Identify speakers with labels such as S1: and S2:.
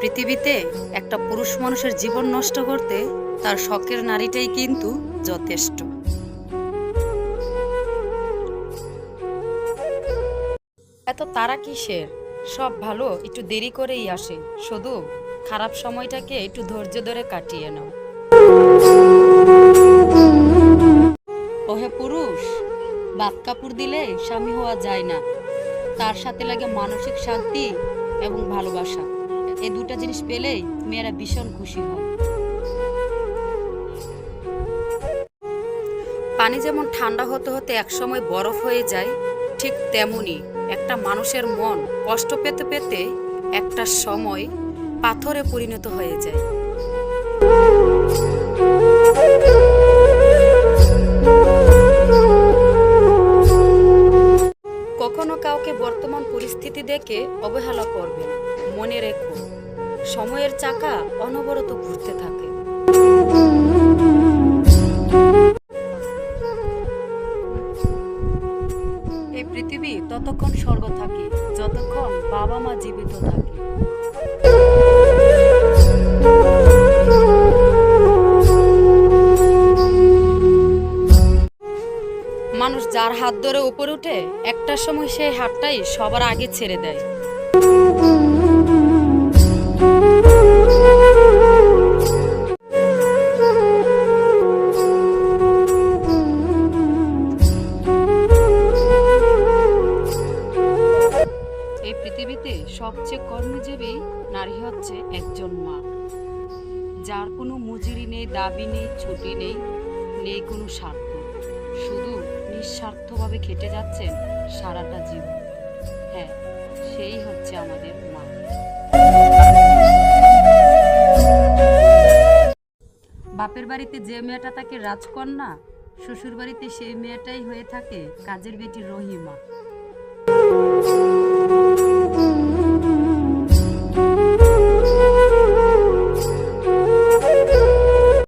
S1: পৃথিবীতে একটা পুরুষ মানুষের জীবন নষ্ট করতে তার শখের নারীটাই কিন্তু যথেষ্ট। এত তারা কিসের? সব ভালো, একটু দেরি করেই আসে। শুধু খারাপ সময়টাকে একটু ধৈর্য ধরে কাটিয়ে নাও। ওহে পুরুষ বাদ কাপড় দিলে স্বামী হওয়া যায় না। তার সাথে লাগে মানসিক শান্তি এবং ভালোবাসা। এই দুটা জিনিস পেলেই মেয়েরা ভীষণ খুশি হয় পানি যেমন ঠান্ডা হতে হতে একসময় বরফ হয়ে যায়, ঠিক তেমনি একটা মানুষের মন কষ্ট পেতে পেতে একটা সময় পাথরে পরিণত হয়ে যায় কখনো কাউকে বর্তমান পরিস্থিতি দেখে অবহেলা করবে না। মনে রেখো, সময়ের চাকা অনবরত ঘুরতে থাকে। এই পৃথিবী ততক্ষণ স্বর্গ থাকে, যতক্ষণ বাবা মা জীবিত থাকে। মানুষ যার হাত ধরে উপরে উঠে, একটা সময় সেই হাতটাই সবার আগে ছেড়ে দেয়। সবচেয়ে কর্মজীবী নারী হচ্ছে একজন মা। যার কোনো মজুরি নেই, দাবি নেই, ছুটি নেই নেই কোনো স্বার্থ। শুধু নিঃস্বার্থভাবে খেটে যাচ্ছেন সারাটা জীবন। হ্যাঁ সেই হচ্ছে আমাদের মা। বাপের বাড়িতে যে মেয়েটা তাকে রাজকন্যা শ্বশুর বাড়িতে সেই মেয়েটাই হয়ে থাকে কাজের বেটি রহিমা।